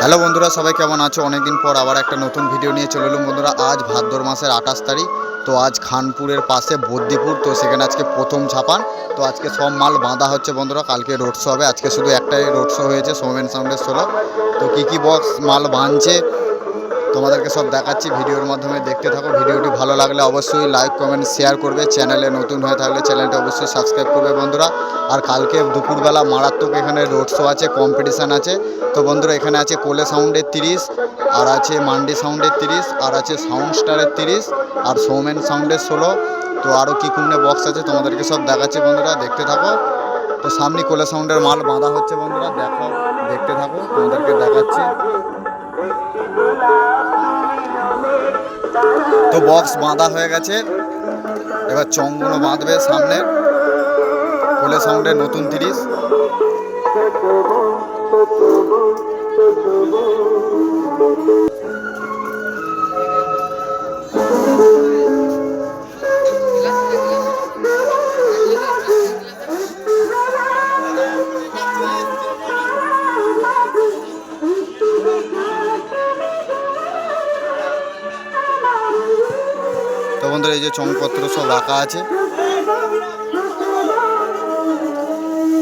Hello বন্ধুরা, সবাই কেমন আছো? অনেকদিন পর আবার একটা নতুন ভিডিও নিয়ে চলে এলাম বন্ধুরা। আজ ভাদ্র মাসের আঠাশ তারিখ, তো আজ খানপুরের পাশে বদ্দিপুর তো সেখানে আজকে প্রথম ছাপান। তো আজকে সব মাল বাঁধা হচ্ছে বন্ধুরা, কালকে রোড শো হবে। আজকে শুধু একটাই রোড শো হয়েছে, সোমেন সাউন্ডের শোলো তো কী কী বক্স মাল বাঁধছে তোমাদেরকে সব দেখাচ্ছি, ভিডিওর মাধ্যমে দেখতে থাকো। ভিডিওটি ভালো লাগলে অবশ্যই লাইক কমেন্ট শেয়ার করবে। চ্যানেলে নতুন হয়ে থাকলে চ্যানেলটি অবশ্যই সাবস্ক্রাইব করবে বন্ধুরা। আর কালকে দুপুরবেলা মারাত্মক এখানে রোড শো আছে কম্পিটিশান আছে। তো বন্ধুরা, এখানে আছে কোলে সাউন্ডের তিরিশ, আর আছে মান্ডি সাউন্ডের তিরিশ, আর আছে সাউন্ড স্টারের তিরিশ, আর সৌমেন সাউন্ডের ষোলো। তো আরও কী কুমনে বক্স আছে তোমাদেরকে সব দেখাচ্ছি বন্ধুরা, দেখতে থাকো। তো সামনে কোলে সাউন্ডের মাল বাঁধা হচ্ছে বন্ধুরা, দেখো, দেখতে থাকো, তোমাদেরকে দেখাচ্ছি। তো বক্স বাঁধা হয়ে গেছে। এবার চংগুলো বাঁধবে সামনে। ফুলে সাউন্ডে নতুন তিরিশ। Thank বন্ধুরা এই যে চংপত্র সব রাখা আছে।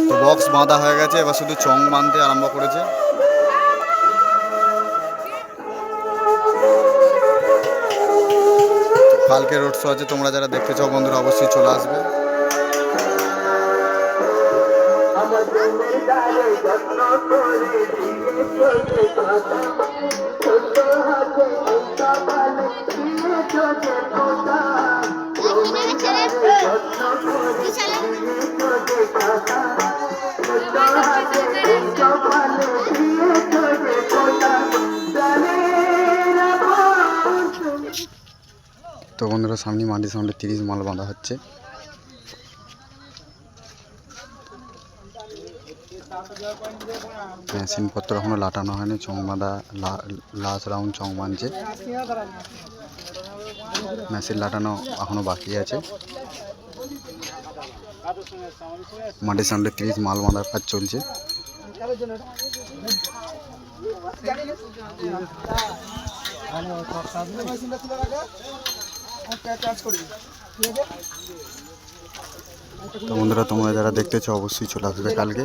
তো বক্স বাঁধা হয়ে গেছে, এবার শুধু চং বাঁধতে আরম্ভ করেছে। কালকে রোড শো আছে, তোমরা যারা দেখতে চাও বন্ধুরা অবশ্যই চলে আসবে। তো বন্ধুরা সামনে মাটি সামনে তিরিশ মাল বাঁধা হচ্ছে। মেশিনপত্র এখনও লাটানো হয়নি চং বাঁধা লাস্ট রাউন্ড চং বাঁধছে মেশিন লাটানো এখনও বাকি আছে। মাটি সামনে তিরিশ মাল বাঁধার কাজ চলছে। বন্ধুরা, তোমরা যারা দেখতেছো অবশ্যই চলে আসবে কালকে।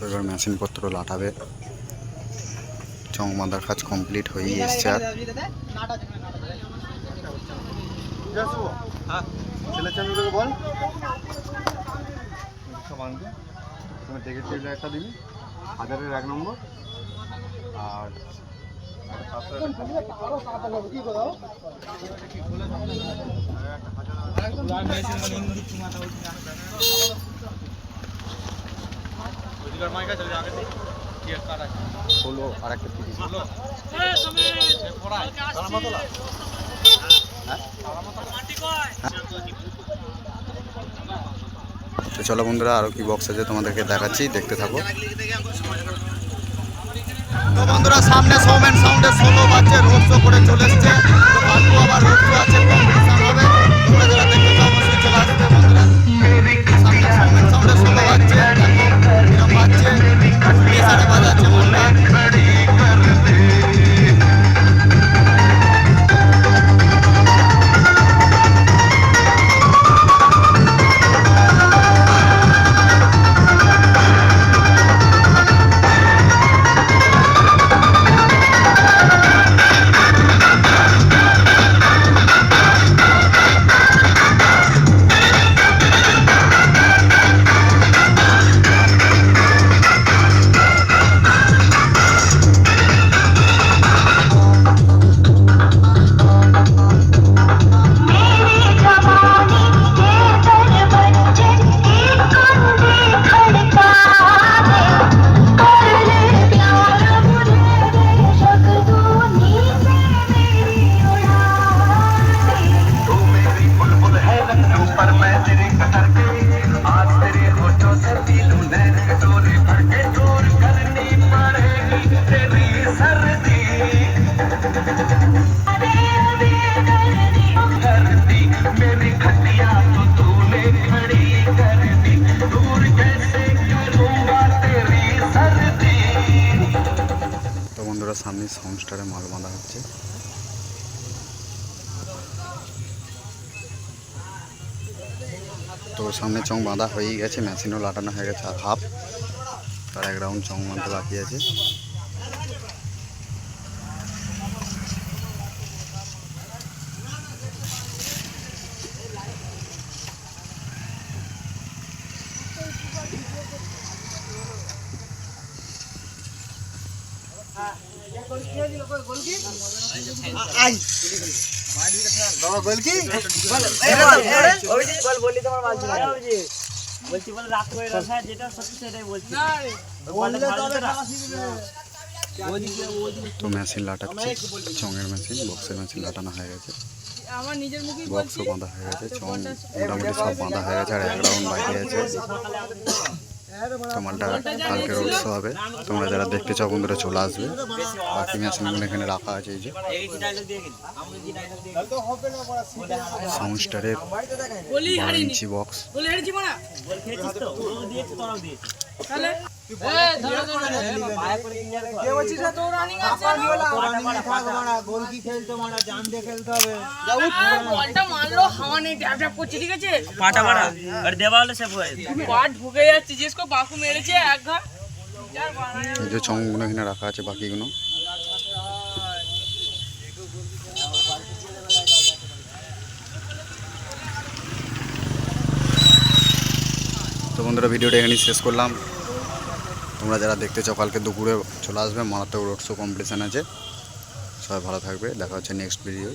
তো এবার মেশিনপত্র লাটাবে। চং বাঁধার কাজ কমপ্লিট হয়েই এসছে আর। বল। সমানকে তুমি টিকিট টেবিল একটা দিবি। হাজারের এক নম্বর। আর ষোলো আর একটা তিরিশ। তো চলো বন্ধুরা আরও কি বক্স আছে তোমাদেরকে দেখাচ্ছি দেখতে থাকো। তো বন্ধুরা সামনে সৌমেন সাউন্ডের ষোলো বাজছে রোড শো করে চলে এসছে। সামনে সংস্টারে মাল বাঁধা হচ্ছে। তো সামনে চং বাঁধা হয়েই গেছে, মেশিনও লাটানো হয়ে গেছে, আর হাফ, তার এক রাউন্ড চং বাঁধতে বাকি আছে। বলছি তো মেশিন লাটাচ্ছে। চঙের মেশিন বক্সের মেশিন লাটানো হয়ে গেছে। বক্সও বাঁধা হয়ে গেছে চং মোটামুটি সব বাঁধা হয়ে গেছে আর এক রাউন্ড বাকি আছে। তোমারটা কালকে রোড হবে। তোমরা যারা দেখতে চাও বন্ধুরা চলে আসবে। বাকি মেশিনগুলো এখানে রাখা আছে এই যে। সাউন্ডস্টারের ইঞ্চি বক্স বলটা মারলো হাওয়া নেই করছে ঠিক আছে? পাটা মারা। আর সে ভয়। পা ঢুকে যাচ্ছে জিসকো বাকু মেরেছে এক এই যে চংগুলো এখানে রাখা আছে বাকিগুলো। তো বন্ধুরা ভিডিওটা এখানেই শেষ করলাম। তোমরা যারা দেখতে চাও, কালকে দুপুরে চলে আসবে, মারাত্মক রোড শো কম্পিটিশান আছে। সবাই ভালো থাকবে, দেখা হচ্ছে নেক্সট ভিডিও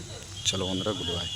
চলো বন্ধুরা গুড বাই